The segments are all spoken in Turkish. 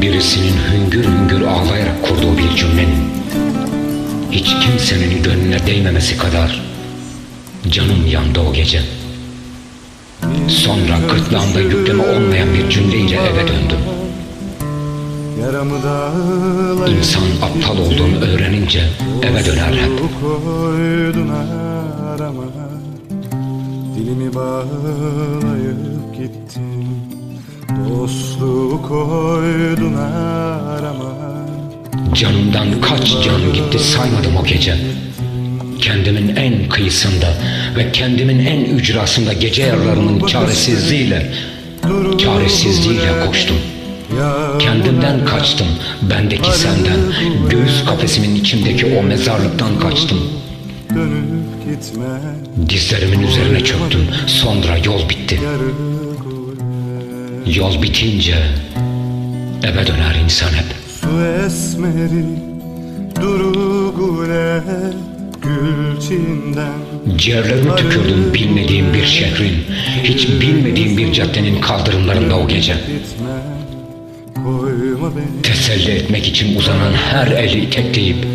Birisinin hüngür hüngür ağlayarak kurduğu bir cümlenin hiç kimsenin gönlüne değmemesi kadar canım yandı o gece. Sonra gırtlağımda yükleme olmayan bir cümleyle eve döndüm. İnsan aptal olduğunu öğrenince eve döner hep. Dilimi bağlayıp gittin Dostluğu koydun arama Canımdan kaç can gitti saymadım o gece. Kendimin en kıyısında ve kendimin en ücrasında gece yarılarının çaresizliğiyle, çaresizliğiyle koştum. Kendimden kaçtım, bendeki senden, göğüs kafesimin içindeki o mezarlıktan kaçtım. Dizlerimin üzerine çöktüm, sonra yol bitti. Yol bitince eve döner insan hep. Su esmeri duru gule Gülçinden Ciğerlerimi tükürdüm bilmediğim bir şehrin, hiç bilmediğim bir caddenin kaldırımlarında o gece. Teselli etmek için uzanan her eli itekleyip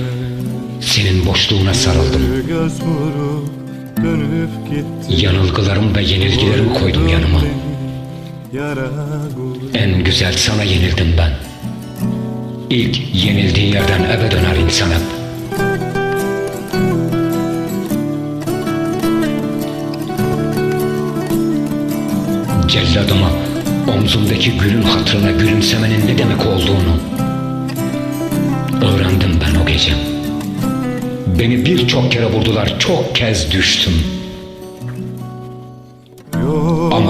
senin boşluğuna sarıldım. Yanılgılarım ve yenilgilerimi koydum yanıma. En güzel sana yenildim ben. İlk yenildiği yerden eve döner insan hep. Celladıma omzumdaki gülün hatırına gülümsemenin ne demek olduğunu öğrendim ben o gece. Beni birçok kere vurdular, çok kez düştüm.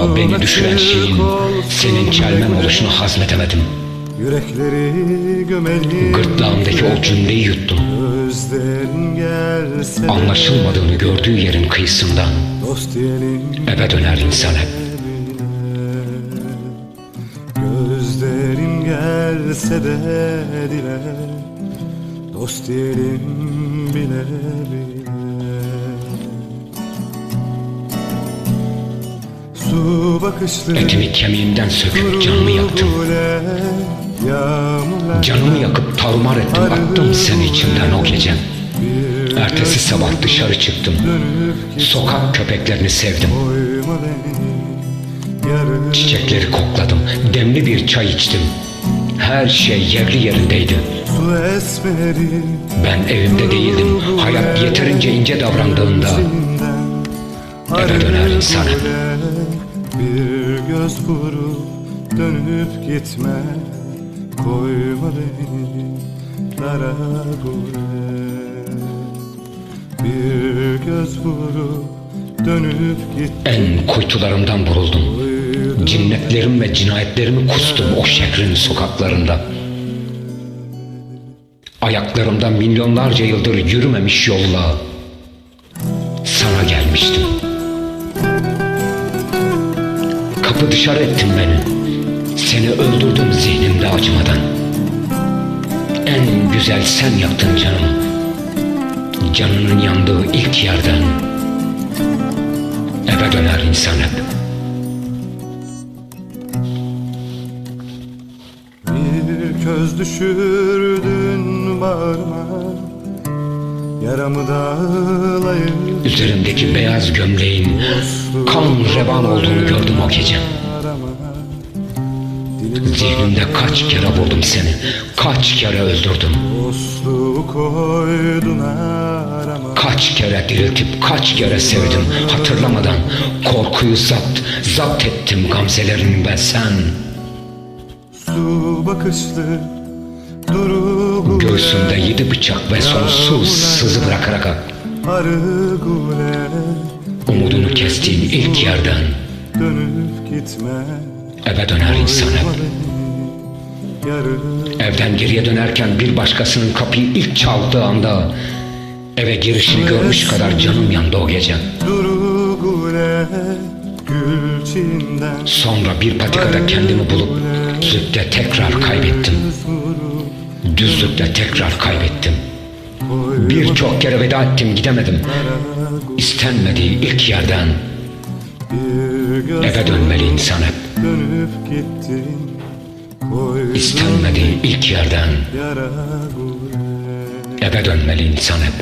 Ama beni düşüren şeyin senin çelmen oluşunu hazmedemedim. Yürekleri gömeli Gırtlağımdaki o cümleyi yuttum. Anlaşılmadığını gördüğü yerin kıyısından Dost diyelim eve döner insan hep. Gözlerin gelse de dile Dost diyelim bile bile Etimi kemiğimden söküp canımı yaktım. Canımı yakıp tarumar ettim, attım seni içimden o gece. Ertesi sabah dışarı çıktım. Sokak köpeklerini sevdim. Çiçekleri kokladım. Demli bir çay içtim. Her şey yerli yerindeydi. Ben evimde değildim. Hayat yeterince ince davrandığında hep. Bir göz vurup dönüp gitme Koyma beni dara Bir göz vurup dönüp git En kuytularımdan vuruldum. Cinnetlerim ve cinayetlerimi kustum o şehrin sokaklarında. Ayaklarımda milyonlarca yıldır yürümemiş yolla sana gelmiştim. Kapı dışarı ettin beni. Seni öldürdüm zihnimde acımadan. En güzel sen yaptın canımı. Canının yandığı ilk yerden eve döner insan hep. Bir köz düşürdün bağrıma Yaramı dağlayıp Üzerimdeki beyaz gömleğin kan revan olduğunu gördüm o gece. Zihnimde kaç kere vurdum seni, kaç kere öldürdüm. Kaç kere diriltip kaç kere sevdim hatırlamadan korkuyu zapt, zapt ettim gamzelerini ben sen. Su bakışlı duru Göğsümde yedi bıçak ve sonsuz sızı bırakarak umudunu kestiğin ilk yerden eve döner insan hep. Evden geriye dönerken bir başkasının kapıyı ilk çaldığı anda eve girişini görmüş kadar canım yandı o gece. Sonra bir patikada kendimi bulup düzlükte tekrar kaybettim. Düzlükte tekrar kaybettim. Birçok kere veda ettim gidemedim. İstenmediği ilk yerden eve dönmeli insan hep. İstenmediği ilk yerden eve dönmeli insan hep.